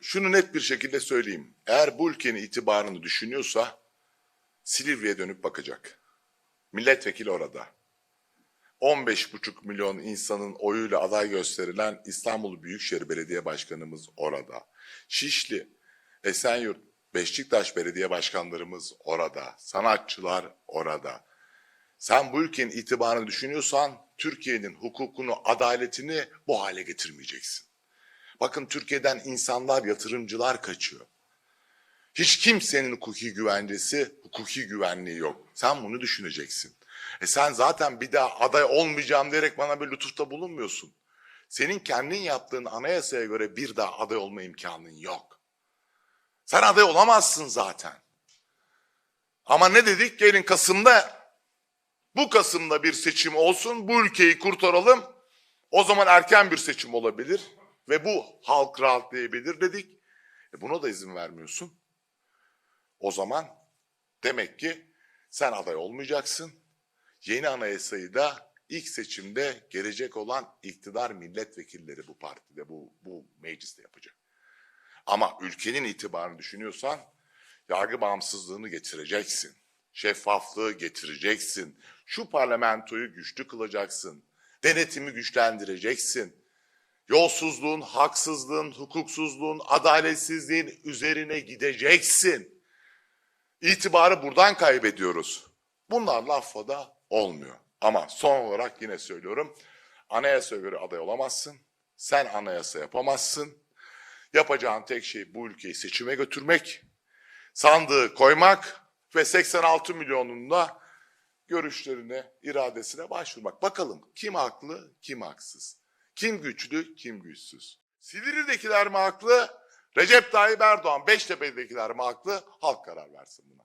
şunu net bir şekilde söyleyeyim. Eğer bu ülkenin itibarını düşünüyorsa Silivri'ye dönüp bakacak. Milletvekili orada. 15,5 milyon insanın oyuyla aday gösterilen İstanbul Büyükşehir Belediye Başkanımız orada. Şişli, Esenyurt, Beşiktaş Belediye Başkanlarımız orada. Sanatçılar orada. Sen bu ülkenin itibarını düşünüyorsan Türkiye'nin hukukunu, adaletini bu hale getirmeyeceksin. Bakın Türkiye'den insanlar, yatırımcılar kaçıyor. Hiç kimsenin hukuki güvencesi, hukuki güvenliği yok. Sen bunu düşüneceksin. E sen zaten bir daha aday olmayacağım diyerek bana bir lütufta bulunmuyorsun. Senin kendin yaptığın anayasaya göre bir daha aday olma imkanın yok. Sen aday olamazsın zaten. Ama ne dedik? Gelin Kasım'da bu Kasım'da bir seçim olsun, bu ülkeyi kurtaralım. O zaman erken bir seçim olabilir ve bu halk rahatlayabilir dedik. E buna da izin vermiyorsun. O zaman demek ki sen aday olmayacaksın. Yeni anayasayı da ilk seçimde gelecek olan iktidar milletvekilleri bu partide, bu, bu mecliste yapacak. Ama ülkenin itibarını düşünüyorsan yargı bağımsızlığını getireceksin. Şeffaflığı getireceksin. Şu parlamentoyu güçlü kılacaksın. Denetimi güçlendireceksin. Yolsuzluğun, haksızlığın, hukuksuzluğun, adaletsizliğin üzerine gideceksin. İtibarı buradan kaybediyoruz. Bunlar lafada olmuyor. Ama son olarak yine söylüyorum. Anayasaya göre aday olamazsın. Sen anayasa yapamazsın. Yapacağın tek şey bu ülkeyi seçime götürmek, sandığı koymak ve 86 milyonunda görüşlerine, iradesine başvurmak. Bakalım kim haklı, kim haksız? Kim güçlü, kim güçsüz? Silivri'dekiler mi haklı? Recep Tayyip Erdoğan, Beştepe'dekiler mi haklı? Halk karar versin buna.